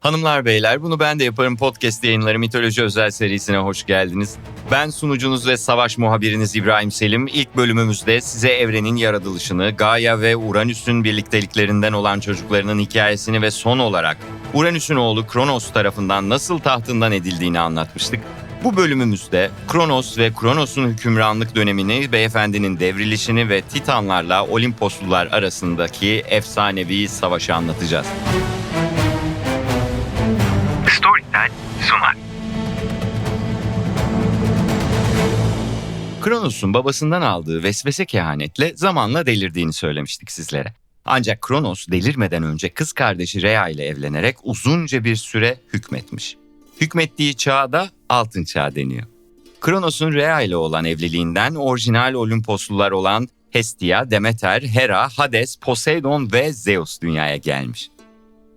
Hanımlar beyler bunu ben de yaparım podcast yayınları mitoloji özel serisine hoş geldiniz. Ben sunucunuz ve savaş muhabiriniz İbrahim Selim. İlk bölümümüzde size evrenin yaratılışını, Gaia ve Uranüs'ün birlikteliklerinden olan çocuklarının hikayesini ve son olarak Uranüs'ün oğlu Kronos tarafından nasıl tahtından edildiğini anlatmıştık. Bu bölümümüzde Kronos ve Kronos'un hükümranlık dönemini, beyefendinin devrilişini ve Titanlarla Olimposlular arasındaki efsanevi savaşı anlatacağız. Storytel sunar. Kronos'un babasından aldığı vesvese kehanetle zamanla delirdiğini söylemiştik sizlere. Ancak Kronos delirmeden önce kız kardeşi Rhea ile evlenerek uzunca bir süre hükmetmiş. Hükmettiği çağda Altın Çağ deniyor. Kronos'un Rhea ile olan evliliğinden orijinal Olimposlular olan Hestia, Demeter, Hera, Hades, Poseidon ve Zeus dünyaya gelmiş.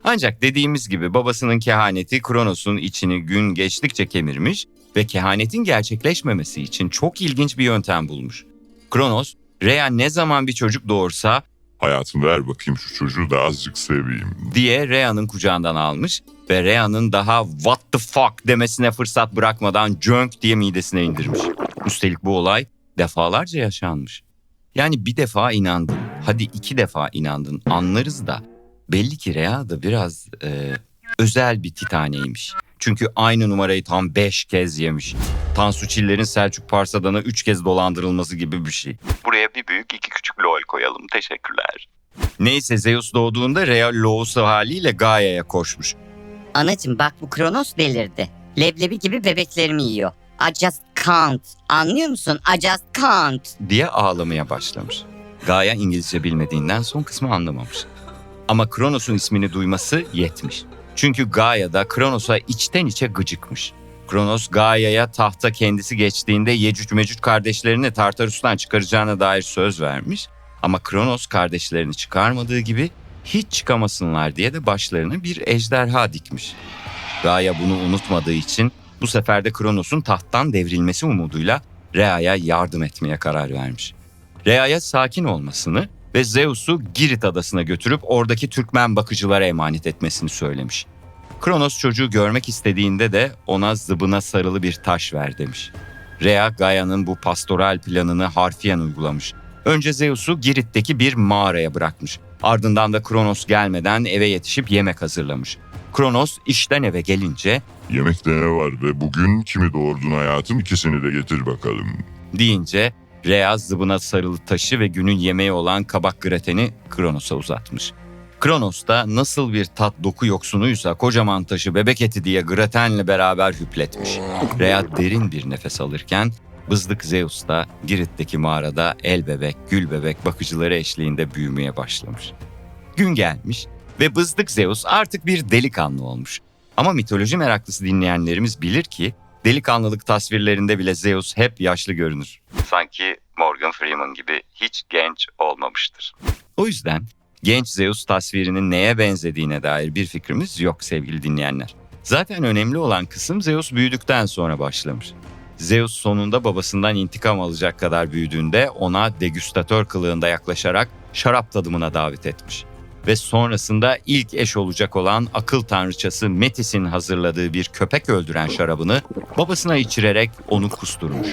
Ancak dediğimiz gibi babasının kehaneti Kronos'un içini gün geçtikçe kemirmiş ve kehanetin gerçekleşmemesi için çok ilginç bir yöntem bulmuş. Kronos, Rhea ne zaman bir çocuk doğursa Hayatım ver bakayım şu çocuğu da azıcık seveyim. diye Rhea'nın kucağından almış ve Rhea'nın daha what the fuck demesine fırsat bırakmadan junk diye midesine indirmiş. Üstelik bu olay defalarca yaşanmış. Yani bir defa inandın, hadi iki defa inandın anlarız da belli ki Rhea da biraz e, özel bir titaneymiş. Çünkü aynı numarayı tam beş kez yemiş. Tansu Çiller'in Selçuk Parsadan'a üç kez dolandırılması gibi bir şey. Buraya bir büyük iki küçük lol koyalım. Teşekkürler. Neyse Zeus doğduğunda Rhea Loğusu haliyle Gaia'ya koşmuş. Anacım bak bu Kronos delirdi. Leblebi gibi bebeklerimi yiyor. I just can't. Anlıyor musun? I just can't. diye ağlamaya başlamış. Gaia İngilizce bilmediğinden son kısmı anlamamış. Ama Kronos'un ismini duyması yetmiş. Çünkü Gaia da Kronos'a içten içe gıcıkmış. Kronos Gaia'ya tahta kendisi geçtiğinde Yecüc Mecüc kardeşlerini Tartarus'tan çıkaracağına dair söz vermiş. Ama Kronos kardeşlerini çıkarmadığı gibi hiç çıkamasınlar diye de başlarına bir ejderha dikmiş. Gaia bunu unutmadığı için bu sefer de Kronos'un tahttan devrilmesi umuduyla Rhea'ya yardım etmeye karar vermiş. Rhea'ya sakin olmasını ve Zeus'u Girit adasına götürüp oradaki Türkmen bakıcılara emanet etmesini söylemiş. Kronos çocuğu görmek istediğinde de ona zıbına sarılı bir taş ver demiş. Rhea Gaia'nın bu pastoral planını harfiyen uygulamış. Önce Zeus'u Girit'teki bir mağaraya bırakmış. Ardından da Kronos gelmeden eve yetişip yemek hazırlamış. Kronos işten eve gelince Yemekte ne var ve bugün kimi doğurdun hayatım ikisini de getir bakalım. deyince Rhea zıbına sarılı taşı ve günün yemeği olan kabak grateni Kronos'a uzatmış. Kronos da nasıl bir tat doku yoksunuysa kocaman taşı bebek eti diye gratenle beraber hüpletmiş. Rhea derin bir nefes alırken bızlık Zeus da Girit'teki mağarada el bebek, gül bebek bakıcıları eşliğinde büyümeye başlamış. Gün gelmiş ve bızlık Zeus artık bir delikanlı olmuş. Ama mitoloji meraklısı dinleyenlerimiz bilir ki delikanlılık tasvirlerinde bile Zeus hep yaşlı görünür. Sanki Morgan Freeman gibi hiç genç olmamıştır. O yüzden genç Zeus tasvirinin neye benzediğine dair bir fikrimiz yok sevgili dinleyenler. Zaten önemli olan kısım Zeus büyüdükten sonra başlamış. Zeus sonunda babasından intikam alacak kadar büyüdüğünde ona degüstatör kılığında yaklaşarak şarap tadımına davet etmiş. Ve sonrasında ilk eş olacak olan akıl tanrıçası Metis'in hazırladığı bir köpek öldüren şarabını babasına içirerek onu kusturmuş.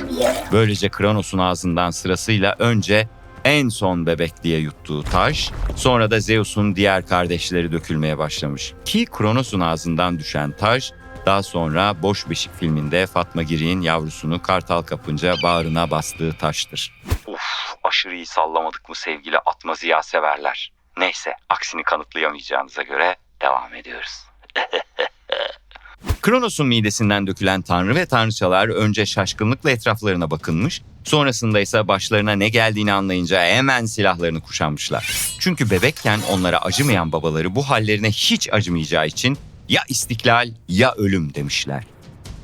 Böylece Kronos'un ağzından sırasıyla önce en son bebek diye yuttuğu taş, sonra da Zeus'un diğer kardeşleri dökülmeye başlamış. Ki Kronos'un ağzından düşen taş, daha sonra Boş Beşik filminde Fatma Giri'nin yavrusunu kartal kapınca bağrına bastığı taştır. Uf aşırı iyi sallamadık mı sevgili Atma Ziya severler. Neyse aksini kanıtlayamayacağınıza göre devam ediyoruz. Kronos'un midesinden dökülen tanrı ve tanrıçalar önce şaşkınlıkla etraflarına bakınmış, sonrasında ise başlarına ne geldiğini anlayınca hemen silahlarını kuşanmışlar. Çünkü bebekken onlara acımayan babaları bu hallerine hiç acımayacağı için ya istiklal ya ölüm demişler.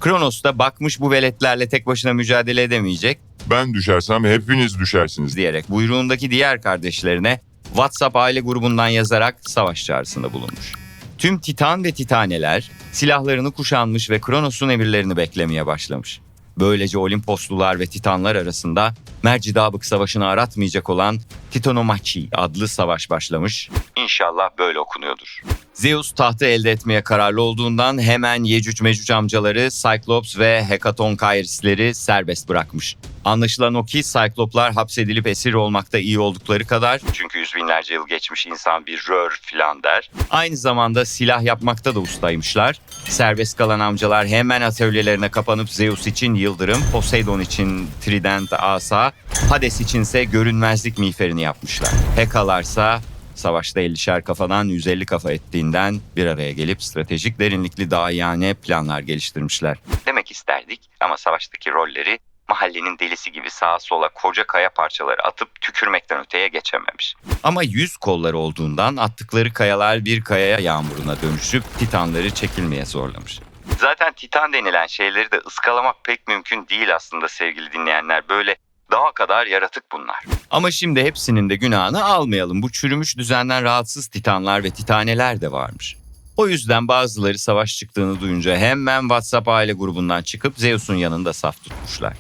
Kronos da bakmış bu veletlerle tek başına mücadele edemeyecek Ben düşersem hepiniz düşersiniz. diyerek buyruğundaki diğer kardeşlerine WhatsApp aile grubundan yazarak savaş çağrısında bulunmuş. Tüm Titan ve Titaneler silahlarını kuşanmış ve Kronos'un emirlerini beklemeye başlamış. Böylece Olimposlular ve Titanlar arasında Mercidabık Savaşı'nı aratmayacak olan Titanomachy adlı savaş başlamış. İnşallah böyle okunuyordur. Zeus tahtı elde etmeye kararlı olduğundan hemen Yecüc Mecüc amcaları Cyclops ve Hekatoncheirs'leri serbest bırakmış. Anlaşılan o ki Cycloplar hapsedilip esir olmakta iyi oldukları kadar Çünkü yüz binlerce yıl geçmiş insan bir rör filan der. aynı zamanda silah yapmakta da ustaymışlar. Serbest kalan amcalar hemen atölyelerine kapanıp Zeus için yıldırım, Poseidon için trident asa, Hades içinse görünmezlik miğferini yapmışlar. Hekalarsa savaşta 50'şer kafadan 150 kafa ettiğinden bir araya gelip stratejik derinlikli dahiyane planlar geliştirmişler. Demek isterdik ama savaştaki rolleri mahallenin delisi gibi sağa sola koca kaya parçaları atıp tükürmekten öteye geçememiş. Ama yüz kolları olduğundan attıkları kayalar bir kaya yağmuruna dönüşüp titanları çekilmeye zorlamış. Zaten titan denilen şeyleri de ıskalamak pek mümkün değil aslında sevgili dinleyenler. Böyle daha kadar yaratık bunlar. Ama şimdi hepsinin de günahını almayalım. Bu çürümüş düzenden rahatsız titanlar ve titaneler de varmış. O yüzden bazıları savaş çıktığını duyunca hemen WhatsApp aile grubundan çıkıp Zeus'un yanında saf tutmuşlar.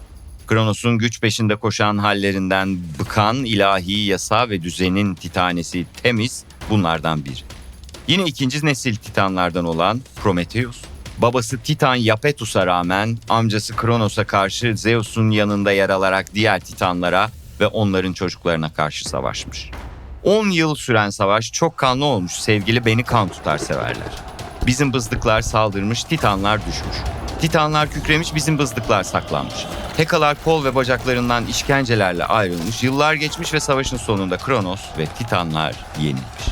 Kronos'un güç peşinde koşan hallerinden bıkan ilahi yasa ve düzenin titanesi Temis bunlardan biri. Yine ikinci nesil titanlardan olan Prometheus. Babası Titan Japetus'a rağmen amcası Kronos'a karşı Zeus'un yanında yer alarak diğer titanlara ve onların çocuklarına karşı savaşmış. 10 yıl süren savaş çok kanlı olmuş sevgili beni kan tutar severler. Bizim bızdıklar saldırmış, titanlar düşmüş. Titanlar kükremiş, bizim bızdıklar saklanmış. Hekalar kol ve bacaklarından işkencelerle ayrılmış, yıllar geçmiş ve savaşın sonunda Kronos ve titanlar yenilmiş.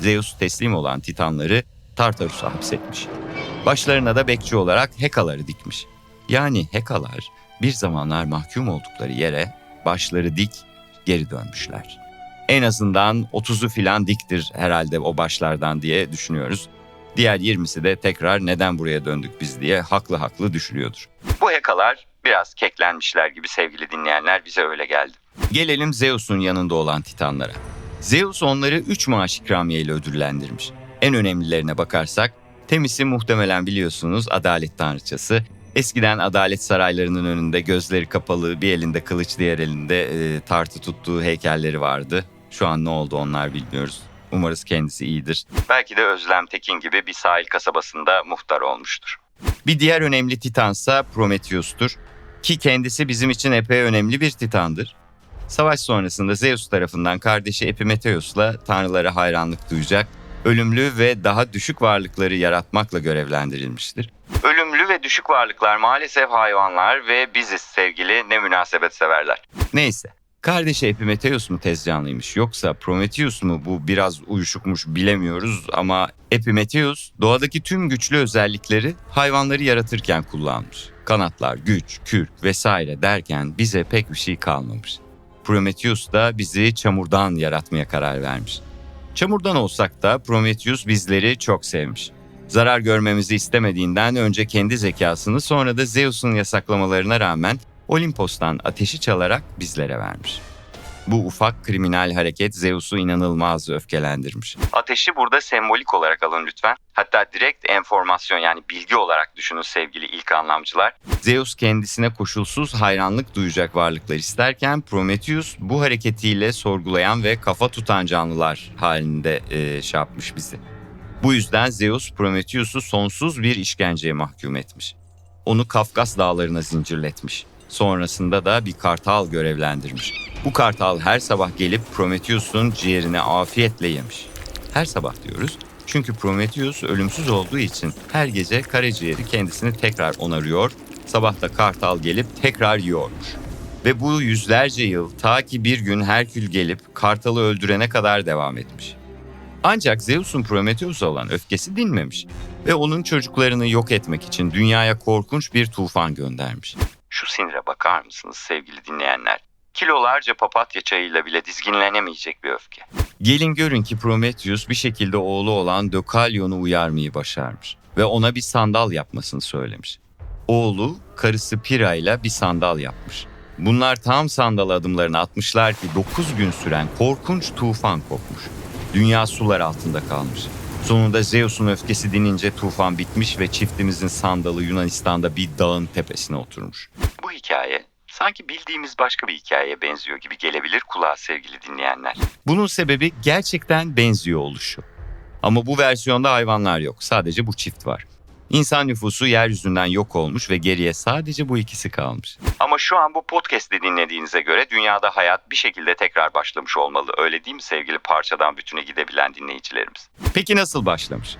Zeus teslim olan titanları Tartarus'a hapsetmiş. Başlarına da bekçi olarak Hekaları dikmiş. Yani Hekalar bir zamanlar mahkum oldukları yere başları dik geri dönmüşler. En azından 30'u filan diktir herhalde o başlardan diye düşünüyoruz. Diğer 20'si de tekrar neden buraya döndük biz diye haklı haklı düşünüyordur. Bu hekalar biraz keklenmişler gibi sevgili dinleyenler bize öyle geldi. Gelelim Zeus'un yanında olan titanlara. Zeus onları 3 maaş ikramiye ile ödüllendirmiş. En önemlilerine bakarsak Temis'i muhtemelen biliyorsunuz adalet tanrıçası. Eskiden adalet saraylarının önünde gözleri kapalı bir elinde kılıç diğer elinde e, tartı tuttuğu heykelleri vardı. Şu an ne oldu onlar bilmiyoruz. Umarız kendisi iyidir. Belki de Özlem Tekin gibi bir sahil kasabasında muhtar olmuştur. Bir diğer önemli titansa Prometheus'tur. Ki kendisi bizim için epey önemli bir titandır. Savaş sonrasında Zeus tarafından kardeşi Epimetheus'la tanrılara hayranlık duyacak, ölümlü ve daha düşük varlıkları yaratmakla görevlendirilmiştir. Ölümlü ve düşük varlıklar maalesef hayvanlar ve biziz sevgili ne münasebet severler. Neyse, kardeşi Epimetheus mu tez canlıymış yoksa Prometheus mu bu biraz uyuşukmuş bilemiyoruz ama Epimetheus doğadaki tüm güçlü özellikleri hayvanları yaratırken kullanmış. Kanatlar, güç, kürk vesaire derken bize pek bir şey kalmamış. Prometheus da bizi çamurdan yaratmaya karar vermiş. Çamurdan olsak da Prometheus bizleri çok sevmiş. Zarar görmemizi istemediğinden önce kendi zekasını sonra da Zeus'un yasaklamalarına rağmen Olimpos'tan ateşi çalarak bizlere vermiş. Bu ufak kriminal hareket Zeus'u inanılmaz öfkelendirmiş. Ateşi burada sembolik olarak alın lütfen. Hatta direkt enformasyon yani bilgi olarak düşünün sevgili ilk anlamcılar. Zeus kendisine koşulsuz hayranlık duyacak varlıklar isterken Prometheus bu hareketiyle sorgulayan ve kafa tutan canlılar halinde e, şey yapmış bizi. Bu yüzden Zeus Prometheus'u sonsuz bir işkenceye mahkum etmiş. Onu Kafkas dağlarına zincirletmiş. Sonrasında da bir kartal görevlendirmiş. Bu kartal her sabah gelip Prometheus'un ciğerini afiyetle yemiş. Her sabah diyoruz çünkü Prometheus ölümsüz olduğu için her gece karaciğeri kendisini tekrar onarıyor, sabah da kartal gelip tekrar yiyormuş. Ve bu yüzlerce yıl ta ki bir gün Herkül gelip kartalı öldürene kadar devam etmiş. Ancak Zeus'un Prometheus'a olan öfkesi dinmemiş ve onun çocuklarını yok etmek için dünyaya korkunç bir tufan göndermiş. Şu sinire bakar mısınız sevgili dinleyenler? Kilolarca papatya çayıyla bile dizginlenemeyecek bir öfke. Gelin görün ki Prometheus bir şekilde oğlu olan Dökalyon'u uyarmayı başarmış ve ona bir sandal yapmasını söylemiş. Oğlu karısı Pira ile bir sandal yapmış. Bunlar tam sandal adımlarını atmışlar ki 9 gün süren korkunç tufan kopmuş. Dünya sular altında kalmış. Sonunda Zeus'un öfkesi dinince tufan bitmiş ve çiftimizin sandalı Yunanistan'da bir dağın tepesine oturmuş. Hikaye sanki bildiğimiz başka bir hikayeye benziyor gibi gelebilir kulağa sevgili dinleyenler. Bunun sebebi gerçekten benziyor oluşu. Ama bu versiyonda hayvanlar yok. Sadece bu çift var. İnsan nüfusu yeryüzünden yok olmuş ve geriye sadece bu ikisi kalmış. Ama şu an bu podcast'i dinlediğinize göre dünyada hayat bir şekilde tekrar başlamış olmalı. Öyle değil mi sevgili parçadan bütüne gidebilen dinleyicilerimiz? Peki nasıl başlamış?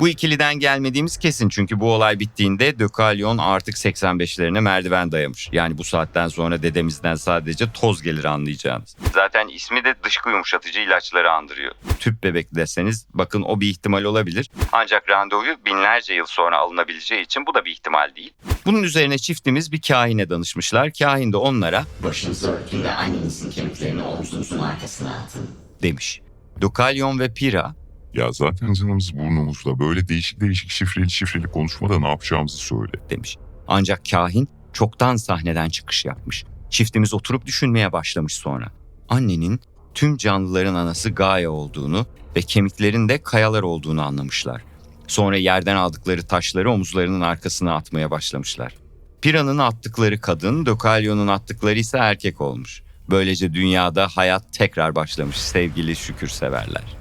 Bu ikiliden gelmediğimiz kesin çünkü bu olay bittiğinde Dökalyon artık 85'lerine merdiven dayamış. Yani bu saatten sonra dedemizden sadece toz gelir anlayacağınız. Zaten ismi de dışkı yumuşatıcı ilaçları andırıyor. Tüp bebek deseniz bakın o bir ihtimal olabilir. Ancak randevu binlerce yıl sonra alınabileceği için bu da bir ihtimal değil. Bunun üzerine çiftimiz bir kahine danışmışlar. Kahin de onlara Başınızı örtün ve annenizin kemiklerini omzunuzun arkasına atın. demiş. Dokalyon ve Pira Ya zaten canımız burnumuzda. Böyle değişik değişik şifreli şifreli konuşmada ne yapacağımızı söyle. demiş. Ancak kahin çoktan sahneden çıkış yapmış. Çiftimiz oturup düşünmeye başlamış sonra. Annenin tüm canlıların anası Gaia olduğunu ve kemiklerin de kayalar olduğunu anlamışlar. Sonra yerden aldıkları taşları omuzlarının arkasına atmaya başlamışlar. Pira'nın attıkları kadın, Dökalyon'un attıkları ise erkek olmuş. Böylece dünyada hayat tekrar başlamış sevgili şükürseverler.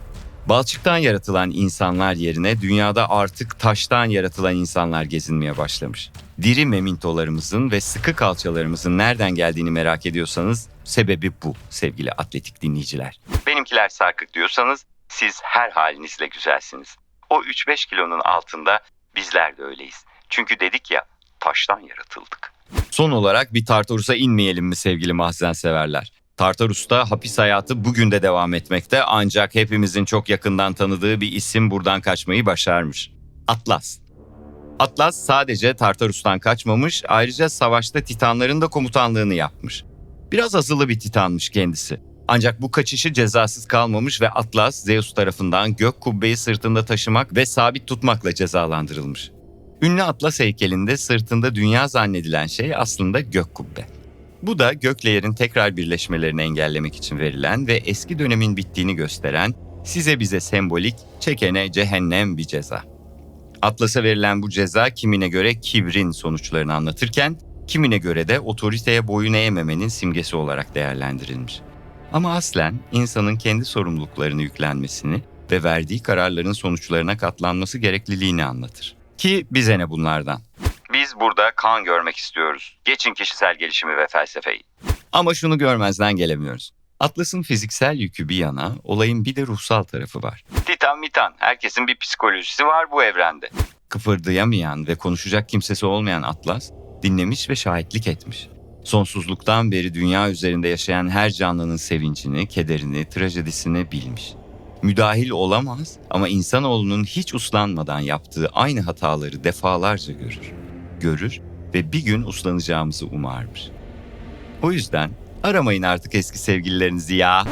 Balçıktan yaratılan insanlar yerine dünyada artık taştan yaratılan insanlar gezinmeye başlamış. Diri memintolarımızın ve sıkı kalçalarımızın nereden geldiğini merak ediyorsanız sebebi bu sevgili atletik dinleyiciler. Benimkiler sarkık diyorsanız siz her halinizle güzelsiniz. O 3-5 kilonun altında bizler de öyleyiz. Çünkü dedik ya taştan yaratıldık. Son olarak bir Tartarus'a inmeyelim mi sevgili mahzen severler? Tartarus'ta hapis hayatı bugün de devam etmekte ancak hepimizin çok yakından tanıdığı bir isim buradan kaçmayı başarmış. Atlas. Atlas sadece Tartarus'tan kaçmamış ayrıca savaşta Titanların da komutanlığını yapmış. Biraz azılı bir Titanmış kendisi. Ancak bu kaçışı cezasız kalmamış ve Atlas Zeus tarafından gök kubbeyi sırtında taşımak ve sabit tutmakla cezalandırılmış. Ünlü Atlas heykelinde sırtında dünya zannedilen şey aslında gök kubbe. Bu da gökle yerin tekrar birleşmelerini engellemek için verilen ve eski dönemin bittiğini gösteren size bize sembolik, çekene cehennem bir ceza. Atlas'a verilen bu ceza kimine göre kibrin sonuçlarını anlatırken, kimine göre de otoriteye boyun eğmemenin simgesi olarak değerlendirilmiş. Ama aslen insanın kendi sorumluluklarını yüklenmesini ve verdiği kararların sonuçlarına katlanması gerekliliğini anlatır. Ki bize ne bunlardan? Biz burada kan görmek istiyoruz. Geçin kişisel gelişimi ve felsefeyi. Ama şunu görmezden gelemiyoruz. Atlas'ın fiziksel yükü bir yana, olayın bir de ruhsal tarafı var. Titan mitan herkesin bir psikolojisi var bu evrende. Kıpırdayamayan ve konuşacak kimsesi olmayan Atlas, dinlemiş ve şahitlik etmiş. Sonsuzluktan beri dünya üzerinde yaşayan her canlının sevincini, kederini, trajedisini bilmiş. Müdahil olamaz ama insanoğlunun hiç uslanmadan yaptığı aynı hataları defalarca görür. Görür ve bir gün uslanacağımızı umarmış. O yüzden aramayın artık eski sevgililerinizi ya.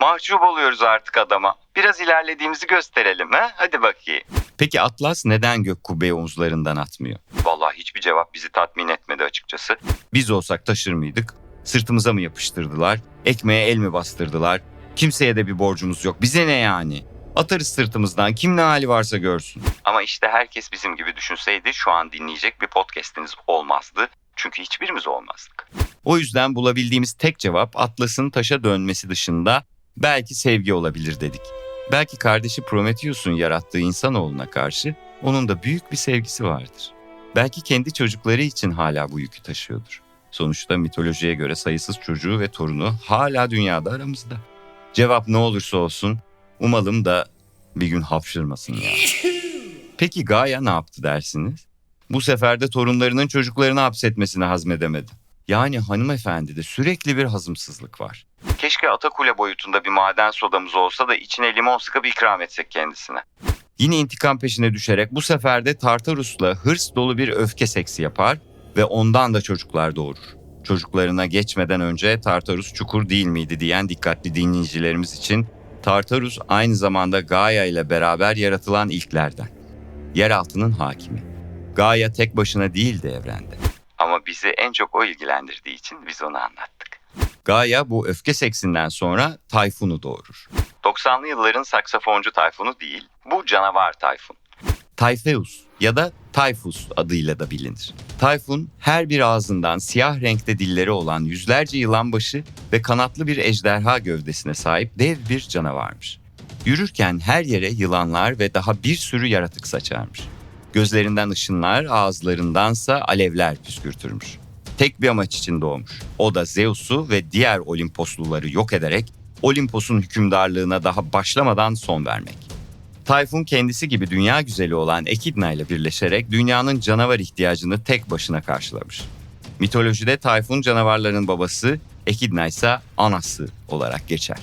Mahcup oluyoruz artık adama. Biraz ilerlediğimizi gösterelim ha? Hadi bakayım. Peki Atlas neden gök kubbeyi omuzlarından atmıyor? Vallahi hiçbir cevap bizi tatmin etmedi açıkçası. Biz olsak taşır mıydık? Sırtımıza mı yapıştırdılar? Ekmeğe el mi bastırdılar? Kimseye de bir borcumuz yok. Bize ne yani? Atarız sırtımızdan kim ne hali varsa görsün. Ama işte herkes bizim gibi düşünseydi şu an dinleyecek bir podcast'iniz olmazdı. Çünkü hiçbirimiz olmazdık. O yüzden bulabildiğimiz tek cevap Atlas'ın taşa dönmesi dışında belki sevgi olabilir dedik. Belki kardeşi Prometheus'un yarattığı insanoğluna karşı onun da büyük bir sevgisi vardır. Belki kendi çocukları için hala bu yükü taşıyordur. Sonuçta mitolojiye göre sayısız çocuğu ve torunu hala dünyada aramızda. Cevap ne olursa olsun umalım da bir gün hapşırmasın ya. Peki Gaia ne yaptı dersiniz? Bu sefer de torunlarının çocuklarını hapsetmesini hazmedemedi. Yani hanımefendide sürekli bir hazımsızlık var. Keşke Atakule boyutunda bir maden sodamız olsa da içine limon sıkıp ikram etsek kendisine. Yine intikam peşine düşerek bu sefer de Tartarus'la hırs dolu bir öfke seksi yapar ve ondan da çocuklar doğurur. Çocuklarına geçmeden önce Tartarus çukur değil miydi diyen dikkatli dinleyicilerimiz için Tartarus aynı zamanda Gaia ile beraber yaratılan ilklerden. Yeraltının hakimi. Gaia tek başına değildi evrende. Ama bizi en çok o ilgilendirdiği için biz onu anlattık. Gaia bu öfke seksinden sonra Tayfun'u doğurur. 90'lı yılların saksafoncu Tayfun'u değil, bu canavar Tayfun. Typheus ya da Typhus adıyla da bilinir. Tayfun her bir ağzından siyah renkte dilleri olan yüzlerce yılan başı ve kanatlı bir ejderha gövdesine sahip dev bir canavarmış. Yürürken her yere yılanlar ve daha bir sürü yaratık saçarmış. Gözlerinden ışınlar, ağızlarındansa alevler püskürtürmüş. Tek bir amaç için doğmuş. O da Zeus'u ve diğer Olimposluları yok ederek Olimpos'un hükümdarlığına daha başlamadan son vermek. Tayfun kendisi gibi dünya güzeli olan Ekidna ile birleşerek dünyanın canavar ihtiyacını tek başına karşılamış. Mitolojide Tayfun canavarların babası, Ekidna ise anası olarak geçer.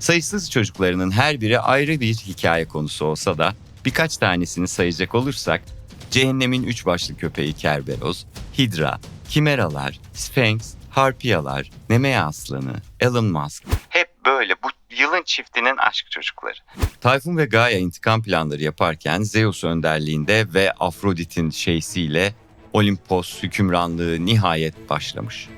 Sayısız çocuklarının her biri ayrı bir hikaye konusu olsa da birkaç tanesini sayacak olursak Cehennemin üç başlı köpeği Kerberos, Hidra, Kimeralar, Sphinx, Harpiyalar, Nemea Aslanı, Elon Musk, Hep böyle bu yılın çiftinin aşk çocukları. Tayfun ve Gaia intikam planları yaparken Zeus önderliğinde ve Afrodit'in şeysiyle Olimpos hükümranlığı nihayet başlamış.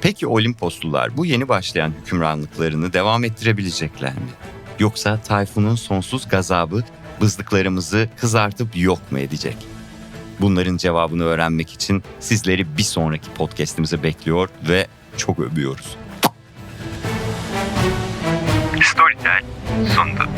Peki Olimposlular bu yeni başlayan hükümranlıklarını devam ettirebilecekler mi? Yoksa Tayfun'un sonsuz gazabı bızdıklarımızı kızartıp yok mu edecek? Bunların cevabını öğrenmek için sizleri bir sonraki podcast'imize bekliyor ve çok övüyoruz. Storytel sundu.